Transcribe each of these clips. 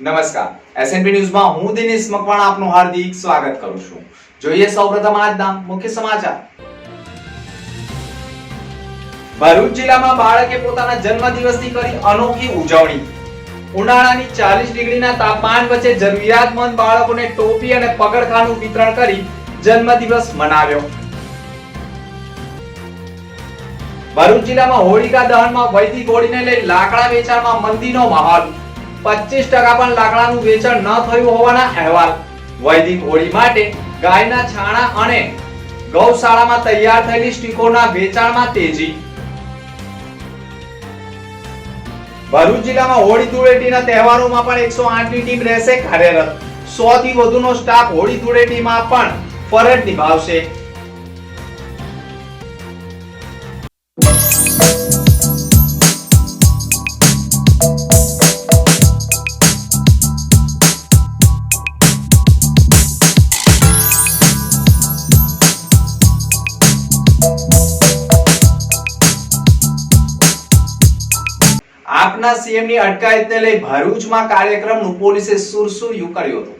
નમસ્કાર. એસએનપી ન્યૂઝમાં હું દિનેશ મકવાણા આપનું હાર્દિક સ્વાગત કરું છું. જોઈએ સૌપ્રથમ આજના મુખ્ય સમાચાર. ભરૂચ જિલ્લામાં બાળકે પોતાના જન્મદિવસની કરી અનોખી ઉજવણી. ઉનાળાની ચાલીસ ડિગ્રીના તાપમાન વચ્ચે જરૂરિયાતમંદ બાળકોને ટોપી અને પગરખાનું વિતરણ કરી જન્મદિવસ મનાવ્યો. ભરૂચ જિલ્લામાં હોળિકા દહનમાં વૈદિક હોળીને લઈ લાકડા વેચાણમાં મંદીનો માહોલ. પચીસ ટકા પણ લાકડાનું વેચાણ ન થયું હોવાના અહેવાલ. વૈદિક હોળી માટે ગાયના છાણા અને ગૌશાળામાં તૈયાર થયેલી સ્ટીકોના વેચાણમાં તેજી. ભરૂચ જિલ્લામાં હોળી ધૂળેટીના તહેવારોમાં પણ એકસો આઠની ટીમ રહેશે કાર્યરત. સો થી વધુનો સ્ટાફ હોળી ધૂળેટીમાં પણ ફરજ નિભાવશે. આપના સીએમની અટકાયતને લઈ ભરૂચમાં કાર્યક્રમનું પોલીસે સુરસુર્યું કર્યું હતું.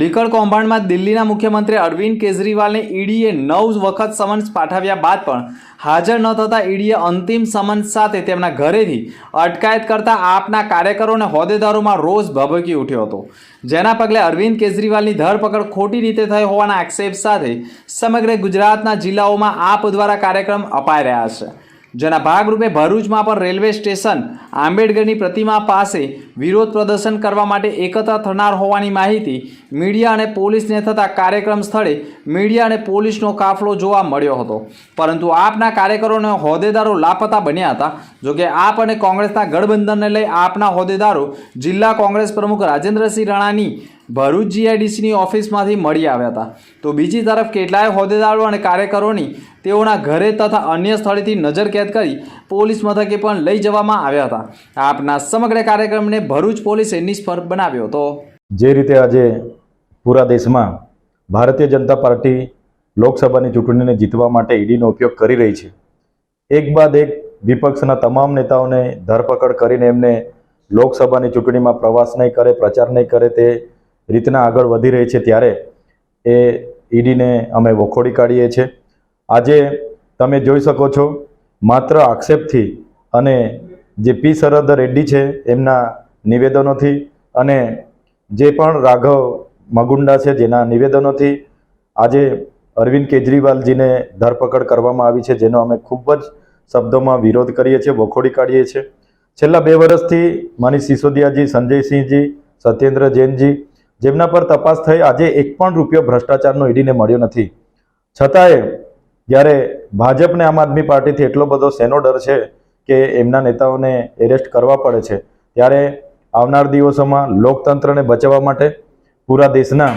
લીકર કૌભાંડમાં દિલ્હીના મુખ્યમંત્રી અરવિંદ કેજરીવાલને ઈડીએ નવ વખત સમન્સ પાઠવ્યા બાદ પણ હાજર ન થતા ઈડીએ અંતિમ સમન્સ સાથે તેમના ઘરેથી અટકાયત કરતા આપના કાર્યકરો અને હોદ્દેદારોમાં રોષ ભભકી ઉઠ્યો હતો. જેના પગલે અરવિંદ કેજરીવાલની ધરપકડ ખોટી રીતે થઈ હોવાના આક્ષેપ સાથે સમગ્ર ગુજરાતના જિલ્લાઓમાં આપ દ્વારા કાર્યક્રમ અપાઈ રહ્યા છે. જેના ભાગરૂપે ભરૂચમાં પણ રેલવે સ્ટેશન આંબેડકરની પ્રતિમા પાસે વિરોધ પ્રદર્શન કરવા માટે એકત્ર થનાર હોવાની માહિતી મીડિયા અને પોલીસને થતા કાર્યક્રમ સ્થળે મીડિયા અને પોલીસનો કાફલો જોવા મળ્યો હતો. પરંતુ આપના કાર્યકરોને હોદ્દેદારો લાપતા બન્યા હતા. જોકે આપ અને કોંગ્રેસના ગઠબંધનને લઈ આપના હોદ્દેદારો જિલ્લા કોંગ્રેસ પ્રમુખ રાજેન્દ્રસિંહ રાણાની ભરૂચ જીઆઈડીસીની ઓફિસમાંથી મળી આવ્યા હતા. તો બીજી તરફ કેટલાય હોદ્દેદારો અને કાર્યકરોની તેઓના ઘરે તથા અન્ય સ્થળેથી નજરકેદ કરી પોલીસ મથકે પણ લઈ જવામાં આવ્યા હતા. આપના સમગ્ર કાર્યક્રમને ભરૂચ પોલીસે નિષ્ફળ બનાવ્યો હતો. જે રીતે આજે પૂરા દેશમાં ભારતીય જનતા પાર્ટી લોકસભાની ચૂંટણીને જીતવા માટે ઈડીનો ઉપયોગ કરી રહી છે. એક બાદ એક વિપક્ષના તમામ નેતાઓને ધરપકડ કરીને એમને લોકસભાની ચૂંટણીમાં પ્રવાસ નહીં કરે, પ્રચાર નહીં કરે તે રીતના આગળ વધી રહી છે ત્યારે એ ઈડીને અમે વખોડી કાઢીએ છીએ. આજે તમે જોઈ શકો છો, માત્ર આક્ષેપથી અને જે પી શરદ રેડ્ડી છે એમના નિવેદનોથી અને જે પણ રાઘવ મગુંડા છે જેના નિવેદનોથી આજે અરવિંદ કેજરીવાલજીને ધરપકડ કરવામાં આવી છે, જેનો અમે ખૂબ જ શબ્દોમાં વિરોધ કરીએ છીએ, વખોડી કાઢીએ છીએ. છેલ્લા બે વર્ષથી માની સિસોદિયાજી, સંજયસિંહજી, સત્યેન્દ્ર જૈનજી જેમના પર તપાસ થઈ આજે એક પણ રૂપિયો ભ્રષ્ટાચારનો ઈડીને મળ્યો નથી. છતાંય જ્યારે ભાજપને આમ આદમી પાર્ટીથી એટલો બધો શેનો ડર છે કે એમના નેતાઓને એરેસ્ટ કરવા પડે છે, ત્યારે આવનાર દિવસોમાં લોકતંત્રને બચાવવા માટે પૂરા દેશના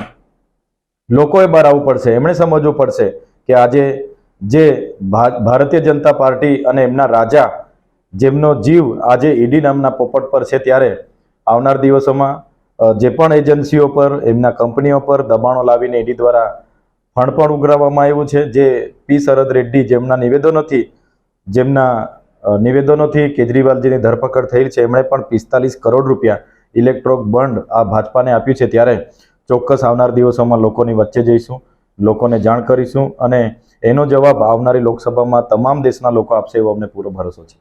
લોકોએ બહાર આવવું પડશે. એમણે સમજવું પડશે કે આજે જે ભારતીય જનતા પાર્ટી અને એમના રાજા જેમનો જીવ આજે ઈડી નામના પોપટ પર છે, ત્યારે આવનાર દિવસોમાં જે પણ એજન્સીઓ પર, એમના કંપનીઓ પર દબાણો લાવીને ઈડી દ્વારા ફંડ પણ ઉઘરાવવામાં આવ્યું છે. જે પી શરદ રેડ્ડી જેમના નિવેદનોથી જેમના નિવેદનોથી કેજરીવાલજીની ધરપકડ થયેલ છે. એમણે પણ પિસ્તાલીસ કરોડ રૂપિયા ઇલેક્ટ્રોક બંડ આ ભાજપાને આપ્યું છે. ત્યારે ચોક્કસ આવનાર દિવસોમાં લોકોની વચ્ચે જઈશું, લોકોને જાણ કરીશું અને એનો જવાબ આવનારી લોકસભામાં તમામ દેશના લોકો આપશે એવો અમને પૂરો ભરોસો છે.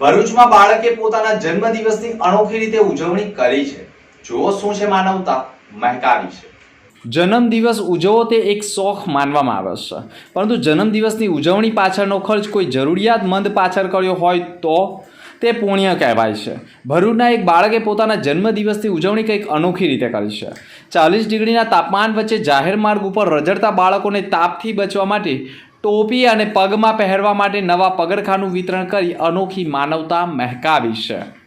ભરૂચમાં બાળકે પોતાના જન્મદિવસની અનોખી રીતે ઉજવણી કરી છે. જુઓ શું છે માનવતા. મહેકાવી છે. જન્મદિવસ ઉજવવો તે એક શોખ માનવામાં આવે છે. પરંતુ જન્મદિવસની ઉજવણી પાછળનો ખર્ચ કોઈ જરૂરિયાતમંદ પાછળ કર્યો હોય તો તે પુણ્ય કહેવાય છે. ભરૂચના એક બાળકે પોતાના જન્મદિવસની ઉજવણી કંઈક અનોખી રીતે કરી છે. ચાલીસ ડિગ્રીના તાપમાન વચ્ચે જાહેર માર્ગ ઉપર રજડતા બાળકોને તાપથી બચવા માટે ટોપી અને પગમાં પહેરવા માટે નવા પગરખાનું વિતરણ કરી અનોખી માનવતા મહેકાવી છે.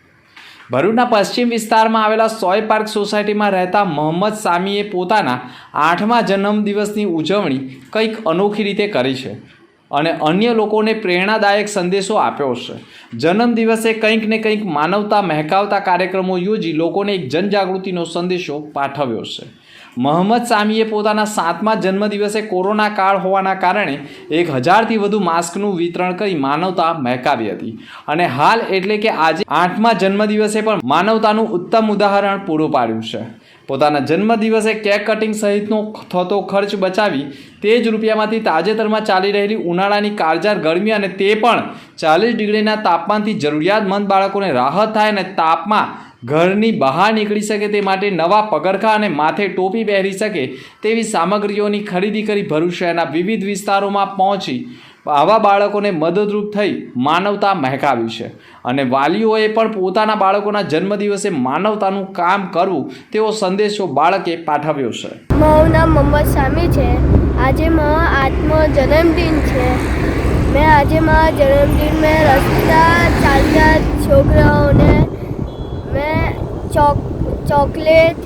ભરૂચના પશ્ચિમ વિસ્તારમાં આવેલા સોય પાર્ક સોસાયટીમાં રહેતા મોહમ્મદ સામીએ પોતાના આઠમા જન્મદિવસની ઉજવણી કંઈક અનોખી રીતે કરી છે અને અન્ય લોકોને પ્રેરણાદાયક સંદેશો આપ્યો છે. જન્મદિવસે કંઈક ને કંઈક માનવતા, મહેકાવતા કાર્યક્રમો યોજી લોકોને એક જનજાગૃતિનો સંદેશો પાઠવ્યો છે. મોહમ્મદ સામીએ પોતાના સાતમા જન્મદિવસે કોરોના કાળ હોવાના કારણે એક હજારથી વધુ માસ્કનું વિતરણ કરી માનવતા મહેકાવી હતી. અને હાલ એટલે કે આજે આઠમા જન્મદિવસે પણ માનવતાનું ઉત્તમ ઉદાહરણ પૂરું પાડ્યું છે. પોતાના જન્મદિવસે કેક કટિંગ સહિતનો થતો ખર્ચ બચાવી તે જ રૂપિયામાંથી તાજેતરમાં ચાલી રહેલી ઉનાળાની કાળજાર ગરમી અને તે પણ ચાલીસ ડિગ્રીના તાપમાનથી જરૂરિયાતમંદ બાળકોને રાહત થાય અને તાપમાં ઘરની બહાર નીકળી શકે તે માટે નવા પગરખા અને માથે ટોપી પહેરી શકે તેવી સામગ્રીઓની ખરીદી કરી ભરૂચ શહેરના વિવિધ વિસ્તારોમાં પહોંચી આવા બાળકોને મદદરૂપ થઈ માનવતા મહેકાવી છે. અને વાલીઓએ પણ પોતાના બાળકોના જન્મદિવસે માનવતાનું કામ કરવું તેવો સંદેશો બાળકે પાઠવ્યો છે. મારું નામ મોહમ્મદ સામી છે. આજે મારો આત્મ જન્મદિન છે. મેં આજે મારા જન્મદિન મેં રસ્તા ચાલતા છોકરાઓને ચોક, ચોકલેટ,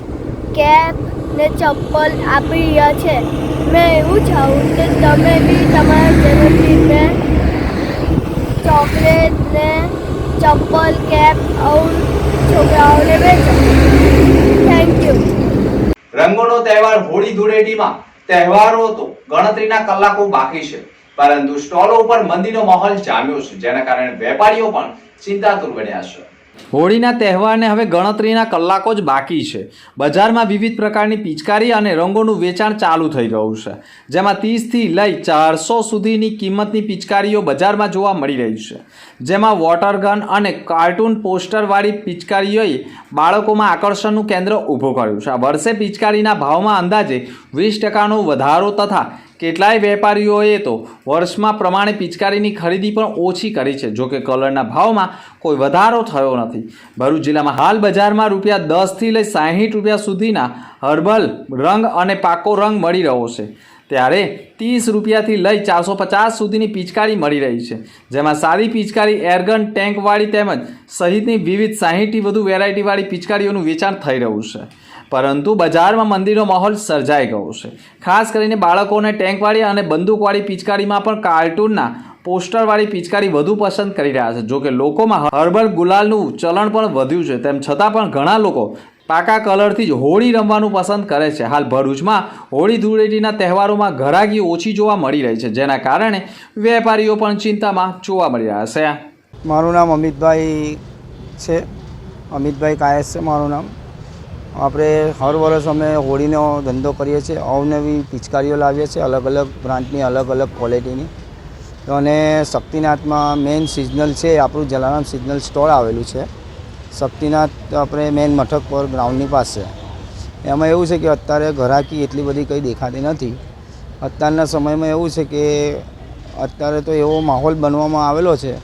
કેપ ને ચપ્પલ આપી રહ્યા છે. મેં એવું ચાહું કે તમે બી તમારા જન્મદિનને ચોકલેટ ને ચપ્પલ, કેપ આવું છોકરાઓને વેચો. થેન્ક યુ રંગોનો તહેવાર હોળી ધૂળેટીમાં. તહેવારો તો ગણતરીના કલાકો બાકી છે. પરંતુ સ્ટોલો ઉપર મંદીનો માહોલ જામ્યો છે, જેના કારણે વેપારીઓ પણ ચિંતાતુર બન્યા છે. હોળીના તહેવારને હવે ગણતરીના કલાકો જ બાકી છે. બજારમાં વિવિધ પ્રકારની પિચકારી અને રંગોનું વેચાણ ચાલુ થઈ ગયું છે. જેમાં ત્રીસથી લઈ ચારસો સુધીની કિંમતની પિચકારીઓ બજારમાં જોવા મળી રહી છે. જેમાં વોટર ગન અને કાર્ટૂન પોસ્ટરવાળી પિચકારીઓએ બાળકોમાં આકર્ષણનું કેન્દ્ર ઊભું કર્યું છે. આ વર્ષે પિચકારીના ભાવમાં અંદાજે વીસ ટકાનો વધારો તથા કેટલાય વેપારીઓએ તો વર્ષમાં પ્રમાણે પિચકારીની ખરીદી પણ ઓછી કરી છે. જોકે કલરના ભાવમાં કોઈ વધારો થયો નથી. ભરૂચ જિલ્લામાં હાલ બજારમાં રૂપિયા દસથી લઈ સાહીઠ રૂપિયા સુધીના હર્બલ રંગ અને પાકો રંગ મળી રહ્યો છે. ત્યારે ત્રીસ રૂપિયાથી લઈ ચારસો પચાસ સુધીની પિચકારી મળી રહી છે. જેમાં સારી પિચકારી, એરગન, ટેન્કવાળી તેમજ સહિતની વિવિધ સાહીઠથી વધુ વેરાયટીવાળી પિચકારીઓનું વેચાણ થઈ રહ્યું છે. પરંતુ બજારમાં મંદીનો માહોલ સર્જાઈ ગયો છે. ખાસ કરીને બાળકોને ટેન્કવાળી અને બંદૂકવાળી પિચકારીમાં પણ કાર્ટૂનના પોસ્ટરવાળી પિચકારી વધુ પસંદ કરી રહ્યા છે. જોકે લોકોમાં હર્બલ ગુલાલનું ચલણ પણ વધ્યું છે. તેમ છતાં પણ ઘણા લોકો પાકા કલરથી જ હોળી રમવાનું પસંદ કરે છે. હાલ ભરૂચમાં હોળી ધૂળેટીના તહેવારોમાં ઘરાકી ઓછી જોવા મળી રહી છે, જેના કારણે વેપારીઓ પણ ચિંતામાં જોવા મળી રહ્યા છે. મારું નામ અમિતભાઈ છે. અમિતભાઈ કાયસ છે મારું નામ. આપણે હર વર્ષ અમે હોળીનો ધંધો કરીએ છીએ. અવનવી પિચકારીઓ લાવીએ છીએ અલગ અલગ બ્રાન્ડની, અલગ અલગ ક્વોલિટીની. અને શક્તિનાથમાં મેઇન સિઝનલ છે આપણું જલારામ સિઝનલ સ્ટોર આવેલું છે. શક્તિનાથ આપણે મેઇન મથક પર ગ્રાઉન્ડની પાસે. એમાં એવું છે કે અત્યારે ઘરાકી એટલી બધી કંઈ દેખાતી નથી. અત્યારના સમયમાં એવું છે કે અત્યારે તો એવો માહોલ બનવામાં આવેલો છે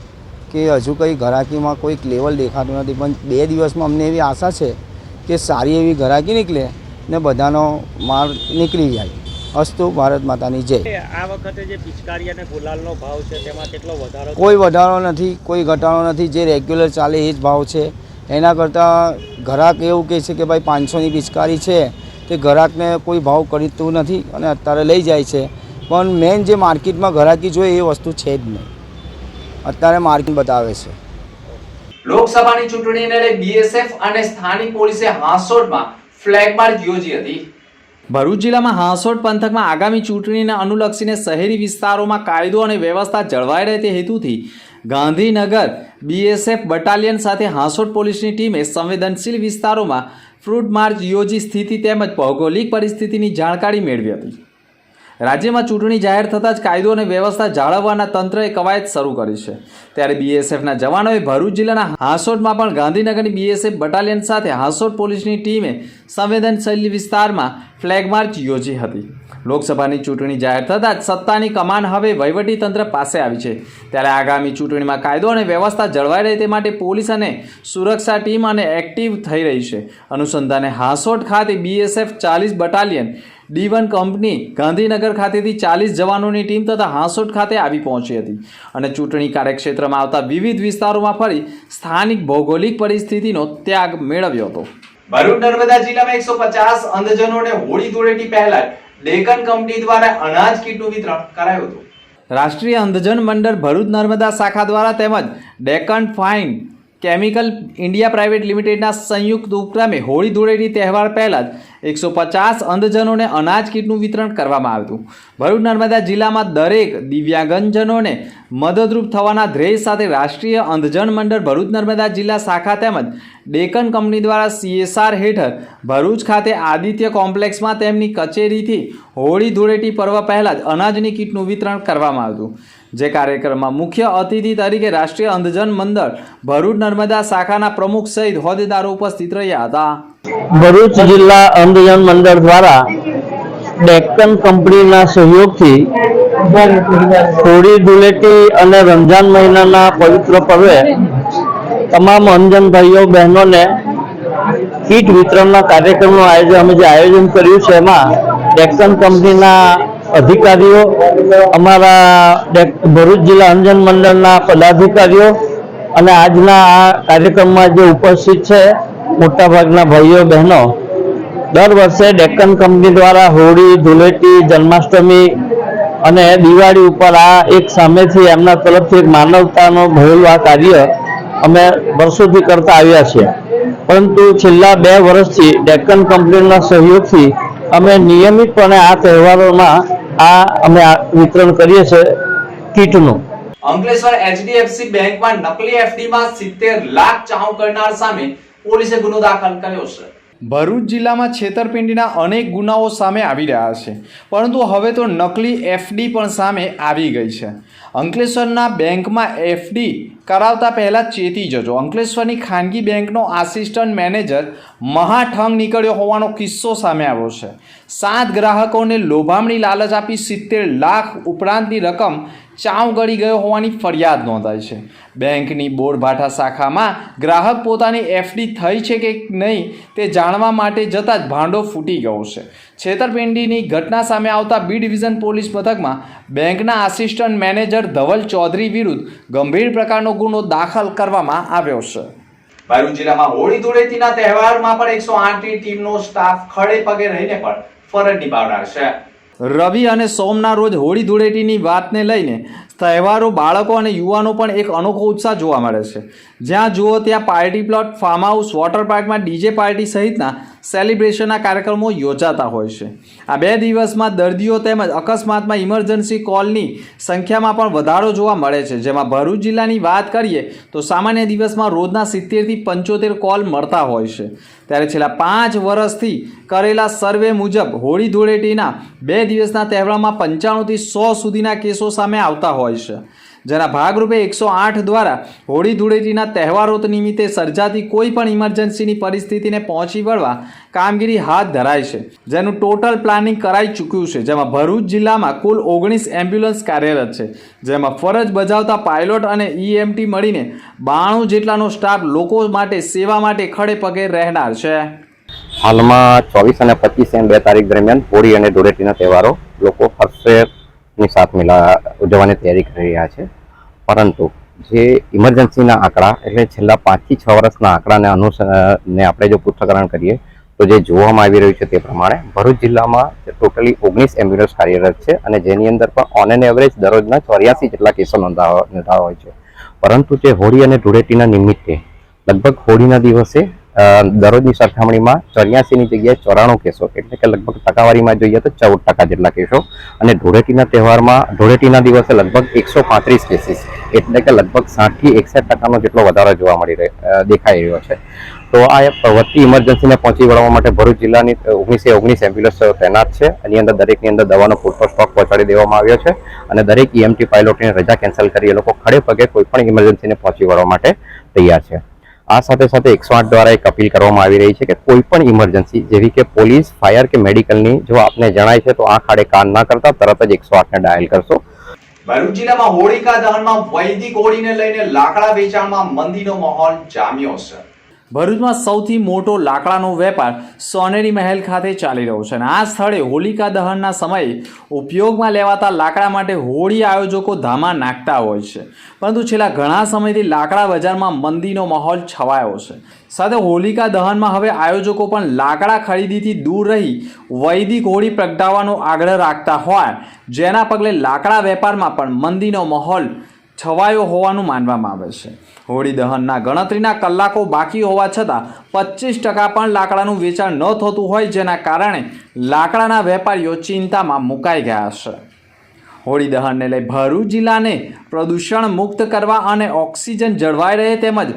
કે હજુ કંઈ ઘરાકીમાં કોઈક લેવલ દેખાતું નથી. પણ બે દિવસમાં અમને એવી આશા છે કે સારી એવી ઘરાકી નીકળે ને બધાનો માલ નીકળી જાય. અસ્તુ ભારત માતાની જય. આ વખતે જે પિચકારી અને ગુલાલનો ભાવ છે તેમાં કેટલો વધારો કોઈ વધારો નથી કોઈ ઘટાડો નથી જે રેગ્યુલર ચાલે એ જ ભાવ છે. એના કરતાં ઘરાક એવું કહે છે કે ભાઈ પાંચસોની પિચકારી છે તે ઘરાકને કોઈ ભાવ કરીતું નથી અને અત્યારે લઈ જાય છે. પણ મેઇન જે માર્કેટમાં ઘરાકી જોઈએ એ વસ્તુ છે જ નહીં. અત્યારે માર્કેટ બતાવે છે. લોકસભાની ચૂંટણીને લઈ બીએસએફ અને સ્થાનિક પોલીસે હાંસોટમાં ફ્લેગ માર્ચ યોજી હતી. ભરૂચ જિલ્લામાં હાંસોટ પંથકમાં આગામી ચૂંટણીને અનુલક્ષીને શહેરી વિસ્તારોમાં કાયદો અને વ્યવસ્થા જળવાઈ રહે તે હેતુથી ગાંધીનગર બીએસએફ બટાલિયન સાથે હાંસોટ પોલીસની ટીમે સંવેદનશીલ વિસ્તારોમાં ફ્રૂટ માર્ચ યોજી સ્થિતિ તેમજ ભૌગોલિક પરિસ્થિતિની જાણકારી મેળવી હતી. રાજ્યમાં ચૂંટણી જાહેર થતાં જ કાયદો અને વ્યવસ્થા જાળવવાના તંત્રએ કવાયત શરૂ કરી છે. ત્યારે બીએસએફના જવાનોએ ભરૂચ જિલ્લાના હાંસોટમાં પણ ગાંધીનગરની બીએસએફ બટાલિયન સાથે હાંસોટ પોલીસની ટીમે સંવેદનશીલ વિસ્તારમાં ફ્લેગ માર્ચ યોજી હતી. લોકસભાની ચૂંટણી જાહેર થતાં જ સત્તાની કમાન હવે વહીવટી તંત્ર પાસે આવી છે. ત્યારે આગામી ચૂંટણીમાં કાયદો અને વ્યવસ્થા જળવાઈ રહે તે માટે પોલીસ અને સુરક્ષા ટીમ અને એક્ટિવ થઈ રહી છે. અનુસંધાને હાંસોટ ખાતે બીએસએફ ચાલીસ battalion D one company Gandhinagar ખાતેથી ચાલીસ જવાનોની ટીમ તથા હાંસોટ ખાતે આવી પહોંચી હતી અને ચૂંટણી કાર્યક્ષેત્રમાં આવતા વિવિધ વિસ્તારોમાં ફરી સ્થાનિક ભૌગોલિક પરિસ્થિતિનો ત્યાગ મેળવ્યો હતો. ભરૂચ નર્મદા જિલ્લામાં એકસો પચાસ અંધજનોને હોળી ધૂળેટી પહેલા ડેકન કંપની દ્વારા અનાજ કીટનું વિતરણ કરાયું હતું. રાષ્ટ્રીય અંધજન મંડળ ભરૂચ નર્મદા શાખા દ્વારા તેમજ Deccan fine chemical India private લિમિટેડના સંયુક્ત ઉપક્રમે હોળી ધૂળેટી તહેવાર પહેલાં જ એકસો પચાસ અંધજનોને અનાજ કીટનું વિતરણ કરવામાં આવ્યું ભરૂચ નર્મદા જિલ્લામાં દરેક દિવ્યાંગજનોને મદદરૂપ થવાના ધ્યેય સાથે રાષ્ટ્રીય અંધજન મંડળ ભરૂચ નર્મદા જિલ્લા શાખા તેમજ ડેકન કંપની દ્વારા સીએસઆર હેઠળ ભરૂચ ખાતે આદિત્ય કોમ્પ્લેક્સમાં તેમની કચેરીથી હોળી ધૂળેટી પર્વ પહેલાં જ અનાજની કીટનું વિતરણ કરવામાં આવ્યું જે કાર્યક્રમમાં મુખ્ય અતિથિ તરીકે રાષ્ટ્રીય અંધજન મંડળ ભરૂચ નર્મદા શાખાના પ્રમુખ સહિત હોદ્દેદારો ઉપસ્થિત રહ્યા હતા. ભરૂચ જિલ્લા અંધજન મંડળ દ્વારા ડેક્કન કંપનીના સહયોગથી હોળી ધૂળેટી અને રમઝાન મહિનાના પવિત્ર પર્વે તમામ અંધજન ભાઈઓ, બહેનોને કીટ વિતરણના કાર્યક્રમનું આયોજન અમે જે આયોજન કર્યું છે, એમાં ડેક્કન કંપનીના અધિકારીઓ, અમારા ભરૂચ જિલ્લા અંજન મંડળના પદાધિકારીઓ અને આજના આ કાર્યક્રમમાં જે ઉપસ્થિત છે મોટાભાગના ભાઈઓ, બહેનો, દર વર્ષે ડેક્કન કંપની દ્વારા હોળી, ધૂળેટી, જન્માષ્ટમી અને દિવાળી ઉપર આ એક સામેથી એમના તરફથી એક માનવતાનો ભરેલું આ કાર્ય અમે વર્ષોથી કરતા આવ્યા છીએ. પરંતુ છેલ્લા બે વર્ષથી ડેક્કન કંપનીના સહયોગથી અમે નિયમિતપણે આ તહેવારોમાં આ અમે આ વિતરણ કરીએ છીએ કીટનું. અંકલેશ્વર એચડીએફસી બેંકમાં નકલી એફડીમાં સિત્તેર લાખ ચાઉ કરનાર સામે પોલીસે ગુનો દાખલ કર્યો છે. ભરૂચ જિલ્લામાં છેતરપિંડીના અનેક ગુનાઓ સામે આવી રહ્યા છે પરંતુ હવે તો નકલી એફડી પણ સામે આવી ગઈ છે. અંકલેશ્વરના બેંકમાં એફડી કરાવતા પહેલાં ચેતી જજો. અંકલેશ્વરની ખાનગી બેંકનો આસિસ્ટન્ટ મેનેજર મહાઠંગ નીકળ્યો હોવાનો કિસ્સો સામે આવ્યો છે. સાત ગ્રાહકોને લોભામણી લાલચ આપી સિત્તેર લાખ ઉપરાંતની રકમ ચાવ ગળી ગયો હોવાની ફરિયાદ નોંધાઈ છે. બેંકની બોરભાઠા શાખામાં ગ્રાહક પોતાની એફડી થઈ છે કે નહીં તે જાણવા માટે જતાં જ ભાંડો ફૂટી ગયો છે. છેતરપિંડીની ઘટના સામે આવતા બી ડિવિઝન પોલીસ મથકમાં બેંકના આસિસ્ટન્ટ મેનેજર ધવલ ચૌધરી વિરુદ્ધ ગંભીર પ્રકારનો ગુનો દાખલ કરવામાં આવ્યો છે. ભરૂચ જિલ્લામાં હોળી ધૂળેટીના તહેવારમાં પણ એકસો આઠની ટીમનો સ્ટાફ ખડે પગે રહીને પણ ફરજ નિભાવનાર છે. રવિ અને સોમના રોજ હોળી ધૂળેટીની વાતને લઈને તહેવારો બાળકો અને યુવાનો પણ એક અનોખો ઉત્સાહ જોવા મળે છે. જ્યાં જુઓ ત્યાં party plot farm house water પાર્કમાં ડીજે પાર્ટી સહિતના સેલિબ્રેશનના કાર્યક્રમો યોજાતા હોય છે. આ બે દિવસમાં દર્દીઓ તેમજ અકસ્માતમાં ઇમરજન્સી કોલની સંખ્યામાં પણ વધારો જોવા મળે છે. જેમાં ભરૂચ જિલ્લાની વાત કરીએ તો સામાન્ય દિવસમાં રોજના સિત્તેરથી પંચોતેર કોલ મળતા હોય છે. ત્યારે છેલ્લા પાંચ વર્ષથી કરેલા સર્વે મુજબ હોળી ધૂળેટીના બે દિવસના તહેવારમાં પંચાણુંથી સો સુધીના કેસો સામે આવતા હોય છે. જેના ભાગરૂપે એકસો આઠ દ્વારા હોળી ધૂળેટીના તહેવારો નિમિત્તે સર્જાતી કોઈ પણ ઇમરજન્સીની પરિસ્થિતિને પહોંચી વળવા કામગીરી હાથ ધરાય છે. જેનું ટોટલ પ્લાનિંગ કરાઈ ચૂક્યું છે. જેમાં ભરૂચ જિલ્લામાં કુલ ઓગણીસ એમ્બ્યુલન્સ કાર્યરત છે. જેમાં ફરજ બજાવતા પાયલોટ અને ઈએમટી મળીને બાણું જેટલાનો સ્ટાફ લોકો માટે સેવા માટે ખડે પગે રહેનાર છે. હાલમાં ચોવીસ અને પચીસ એમ બે તારીખ દરમિયાન હોળી અને ધૂળેટીના તહેવારો લોકો હર્ષની સાથ મેળા ઉજવવાની તૈયારી કરી રહ્યા છે. પરંતુ જે ઇમરજન્સીના આંકડા એટલે છેલ્લા પાંચથી છ વર્ષના આંકડાને અનુસરને આપણે જો પૃથ્થકરણ કરીએ, તો જે જોવામાં આવી રહ્યું છે તે પ્રમાણે ભરૂચ જિલ્લામાં ટોટલી ઓગણીસ એમ્બ્યુલન્સ કાર્યરત છે અને જેની અંદર પણ ઓન એન એવરેજ દરરોજના ચોર્યાસી જેટલા કેસો નોંધાવા નોંધાવા હોય છે. પરંતુ જે હોળી અને ધૂળેટીના નિમિત્તે લગભગ હોળીના દિવસે દરરોજની સરખામણીમાં ચોર્યાસીની જગ્યાએ ચોરાણું કેસો, એટલે કે લગભગ ટકાવારીમાં જોઈએ તો ચૌદ ટકા જેટલા કેસો. અને ધૂળેટીના તહેવારમાં, ધૂળેટીના દિવસે લગભગ એકસો પાંત્રીસ કેસીસ એટલે કે લગભગ સાઠથી એકસઠ ટકાનો જેટલો વધારો જોવા મળી દેખાઈ રહ્યો છે. તો આ વધતી ઇમરજન્સીને પહોંચી વળવા માટે ભરૂચ જિલ્લાની ઓગણીસે ઓગણીસ એમ્બ્યુલન્સ તૈનાત છે. એની અંદર દરેકની અંદર દવાનો પૂરતો સ્ટોક પહોંચાડી દેવામાં આવ્યો છે. અને દરેક ઈએમટી પાયલોટની રજા કેન્સલ કરી એ લોકો ખડે પગે કોઈ પણ ઇમરજન્સીને પહોંચી વળવા માટે તૈયાર છે. આ સાથે સાથે એકસો આઠ દ્વારા એક અપીલ કરવામાં આવી રહી છે કે કોઈ પણ ઇમરજન્સી, જેવી કે પોલીસ, ફાયર કે મેડિકલની, જો આપને જણાય છે તો આ ખાડે કાન ના કરતા તરત જ એકસો આઠને ડાયલ કરશો. ભરૂચ જિલ્લામાં હોળીકા દહનમાં વૈદિક હોળીને લઈને લાકડા વેચાણમાં મંદીનો માહોલ જામ્યો છે. ભરૂચમાં સૌથી મોટો લાકડાનો વેપાર સોનેરી મહેલ ખાતે ચાલી રહ્યો છે અને આ સ્થળે હોલિકા દહનના સમયે ઉપયોગમાં લેવાતા લાકડા માટે હોળી આયોજકો ધામા નાખતા હોય છે. પરંતુ છેલ્લા ઘણા સમયથી લાકડા બજારમાં મંદીનો માહોલ છવાયો છે. સાથે હોલિકા દહનમાં હવે આયોજકો પણ લાકડા ખરીદીથી દૂર રહી વૈદિક હોળી પ્રગટાવવાનો આગ્રહ રાખતા હોય, જેના પગલે લાકડા વેપારમાં પણ મંદીનો માહોલ છવાયો હોવાનું માનવામાં આવે છે. હોળી દહનના ગણતરીના કલાકો બાકી હોવા છતાં પચીસ ટકા પણ લાકડાનું વેચાણ ન થતું હોય જેના કારણે લાકડાના વેપારીઓ ચિંતામાં મુકાઈ ગયા છે. હોળી દહનને લઈ ભરૂચ જિલ્લાને પ્રદૂષણ મુક્ત કરવા અને ઓક્સિજન જળવાઈ રહે તેમજ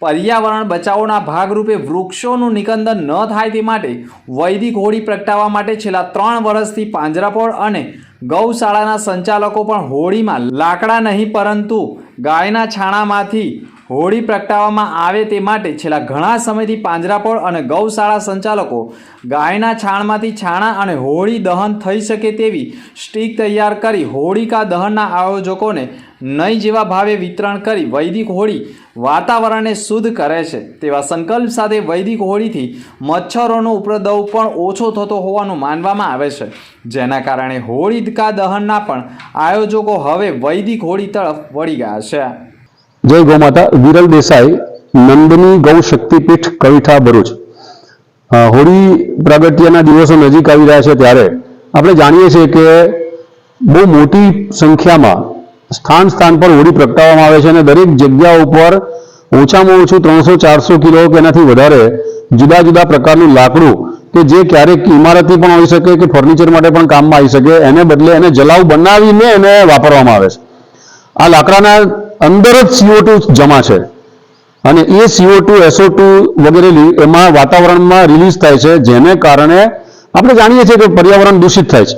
પર્યાવરણ બચાવોના ભાગરૂપે વૃક્ષોનું નિકંદન ન થાય તે માટે વૈદિક હોળી પ્રગટાવવા માટે છેલ્લા ત્રણ વર્ષથી પાંજરાપોળ અને ગૌશાળાના સંચાલકો પણ હોળીમાં લાકડા નહીં પરંતુ ગાયના છાણામાંથી હોળી પ્રગટાવવામાં આવે તે માટે છેલ્લા ઘણા સમયથી પાંજરાપોળ અને ગૌશાળા સંચાલકો ગાયના છાણમાંથી છાણા અને હોળી દહન થઈ શકે તેવી સ્ટીક તૈયાર કરી હોળિકા દહનના આયોજકોને નહીં જેવા ભાવે વિતરણ કરી વૈદિક હોળી વાતાવરણને શુદ્ધ કરે છે. તેવા સંકલ્પ સાથે વૈદિક હોળીથી મચ્છરોનો ઉપદ્રવ પણ ઓછો થતો હોવાનું માનવામાં આવે છે. જેના કારણે હોળિકા દહનના પણ આયોજકો હવે વૈદિક હોળી તરફ વળી ગયા છે. જય ગૌમાતા વિરલ દેસાઈ, નંદની ગૌ શક્તિપીઠ, કવિઠા ભરૂચ. હોળી પ્રાગટ્યના દિવસો નજીક આવી રહ્યા છે ત્યારે આપણે જાણીએ છીએ કે બહુ મોટી સંખ્યામાં સ્થાન સ્થાન પર હોળી પ્રગટાવવામાં આવે છે અને દરેક જગ્યા ઉપર ઓછામાં ઓછું ત્રણસો ચારસો કિલો કે એનાથી વધારે જુદા જુદા પ્રકારનું લાકડું કે જે ક્યારેક ઇમારતી પણ હોઈ શકે કે ફર્નિચર માટે પણ કામમાં આવી શકે, એને બદલે એને જલાવ બનાવીને એને વાપરવામાં આવે છે. આ લાકડાના અંદર જ સીઓ ટુ જમા છે. અને એ CO2 SO2 વગેરે લી- એમાં વાતાવરણમાં રિલીઝ થાય છે, જેને કારણે આપણે જાણીએ છીએ કે પર્યાવરણ દૂષિત થાય છે.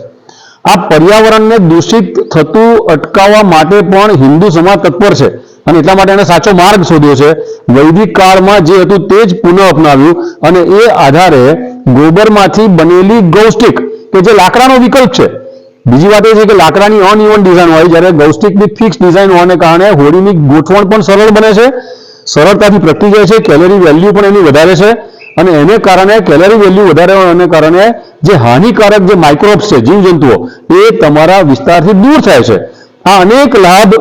આ પર્યાવરણને દૂષિત થતું અટકાવવા માટે પણ હિન્દુ સમાજ તત્પર છે અને એટલા માટે એને સાચો માર્ગ શોધ્યો છે. વૈદિક કાળમાં જે હતું તે જ પુનઃ અપનાવ્યું અને એ આધારે ગોબરમાંથી બનેલી ગૌસ્ટિક કે જે લાકડાનો વિકલ્પ છે બીજી વાત એ છે કે લાકડાની અનઇવન ડિઝાઇન હોય, જ્યારે ગૌસ્ટિકની ફિક્સ ડિઝાઇન હોવાને કારણે હોળીની ગોઠવણ પણ સરળ બને છે. સરળતાથી પ્રગટી જાય છે કેલરી વેલ્યુ પણ એની વધારે છે અને એને કારણે કેલરી વેલ્યુ વધારે હોવાને કારણે જે હાનિકારક જે માઇક્રોબ્સ છે, જીવજંતુઓ, એ તમારા વિસ્તારથી દૂર થાય છે. આ અનેક લાભ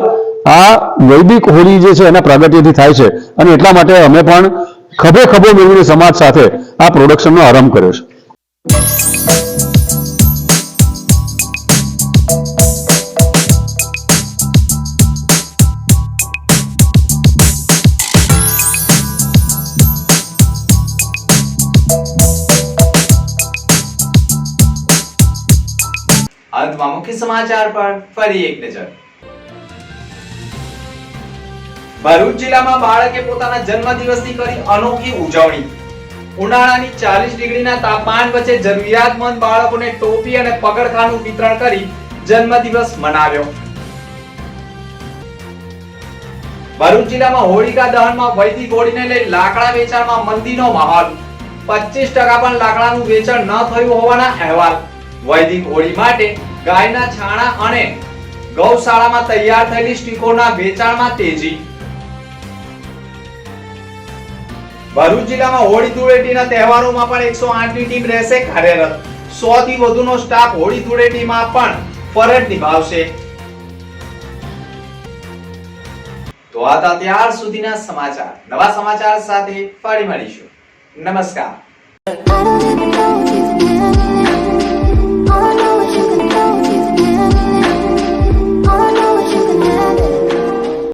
આ વૈદિક હોળી જે છે, એના પ્રાગટ્યથી થાય છે અને એટલા માટે અમે પણ ખભે ખભો મેળવીને સમાજ સાથે આ પ્રોડક્શનનો આરંભ કર્યો છે. અંતમાં મુખ્ય સમાચાર પર ફરી એક નજર. ભરૂચ જિલ્લામાં બાળકે પોતાના જન્મદિવસની કરી અનોખી ઉજવણી. ઉનાળાની ચાલીસ ડિગ્રીના તાપમાન વચ્ચે જરૂરિયાતમંદ બાળકોને ટોપી અને પગરખાનું વિતરણ કરી જન્મદિવસ મનાવ્યો. ભરૂચ જિલ્લામાં હોળિકા દહનમાં વૈદિક હોળીને લઈ લાકડા વેચાણમાં મંદીનો માહોલ. પચીસ ટકા પણ લાકડાનું વેચાણ ન થયું હોવાના અહેવાલ. વૈદિક હોળી માટે ગાયના છાણા અને ગૌશાળામાં તૈયાર થયેલી સ્ટીકોના વેચાણમાં તેજી. ભરૂચ જિલ્લામાં હોળી ધૂળેટીના તહેવારોમાં પણ એકસો આઠની ટીમ રહેશે કાર્યરત. સો થી વધુનો સ્ટાફ હોળી ધૂળેટીમાં પણ ફરજ નિભાવશે. તો આ હતા ત્યાર સુધીના સમાચાર. નવા સમાચાર સાથે ફરી મળીશું. નમસ્કાર.